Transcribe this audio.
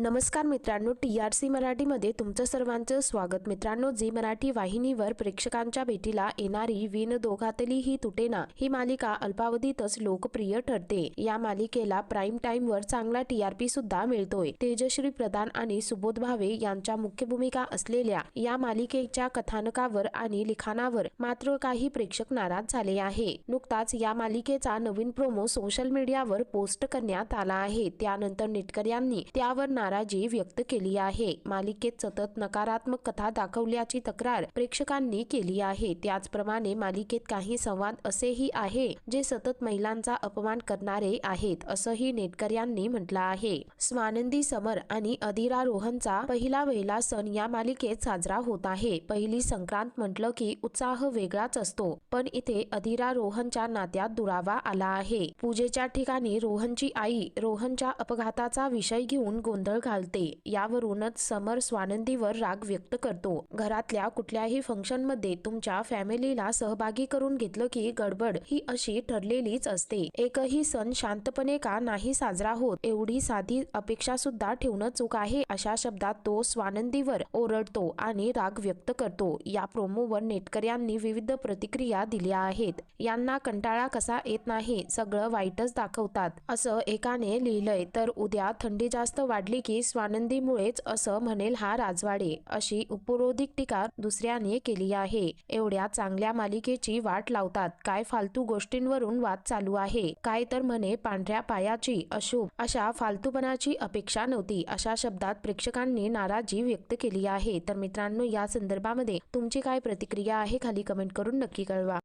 नमस्कार मित्रांनो T R C मराठीमध्ये तुमचं सर्वांचं स्वागत. मित्रांनो झी मराठी वाहिनीवर प्रेक्षकांच्या भेटीला येणारी विन दोघातली ही तुटेना ही मालिका अल्पावधीतच लोकप्रिय ठरते. या मालिकेला प्राईम टाइम वर चांगला पी सुद्धा मिळतोय. तेजश्री प्रधान आणि सुबोध भावे यांच्या मुख्य भूमिका असलेल्या या मालिकेच्या कथानकावर आणि लिखाणावर मात्र काही प्रेक्षक नाराज झाले आहे. नुकताच या मालिकेचा नवीन प्रोमो सोशल मीडियावर पोस्ट करण्यात आला आहे. त्यानंतर नेटकऱ्यांनी त्यावर नाराज व्यक्त केली आहे. मालिकेत सतत नकारात्मक कथा दाखवल्याची तक्रार प्रेक्षकांनी केली आहे. त्याचप्रमाणे मालिकेत काही संवाद असेही आहे जे सतत महिलांचा अपमान करणारे आहेत असंही नेटकऱ्यांनी म्हटलं आहे. स्वानंदी समर आणि अधिरा रोहनचा पहिला वहिला सण या मालिकेत साजरा होत आहे. पहिली संक्रांत म्हटलं की उत्साह वेगळाच असतो पण इथे अधिरा रोहनच्या नात्यात दुरावा आला आहे. पूजेच्या ठिकाणी रोहनची आई रोहनच्या अपघाताचा विषय घेऊन गोंधळ घालते. यावरूनच समर स्वानंदीवर राग व्यक्त करतो. घरातल्या कुठल्याही फंक्शनमध्ये तुमच्या फॅमिलीला सहभागी करून घेतलं की गडबड ही अशी ठरलेलीच असते. एकही सण शांतपणे का नाही साजरा होत? एवढी साधी अपेक्षा सुद्धा ठेवणं चूक आहे अशा शब्दात तो स्वानंदीवर ओरडतो आणि राग व्यक्त करतो. या प्रोमोवर नेटकऱ्यांनी विविध प्रतिक्रिया दिल्या आहेत. यांना कंटाळा कसा येत नाही? सगळं वाईटच दाखवतात. असं एकाने लिहिलंय तर उद्या थंडी जास्त वाढली पैकी स्वानंदीमुळेच असं म्हणेल हा राजवाडे अशी उपरोधिक टीका दुसऱ्याने केली आहे. एवढ्या चांगल्या मालिकेची वाट लावतात काय फालतू गोष्टींवरून वाद चालू आहे. काय तर म्हणे पांढऱ्या पायाची अशुभ. अशा फालतूपणाची अपेक्षा नव्हती. अशा शब्दात प्रेक्षकांनी नाराजी व्यक्त केली आहे. तर मित्रांनो या संदर्भामध्ये तुमची काय प्रतिक्रिया आहे खाली कमेंट करून नक्की कळवा.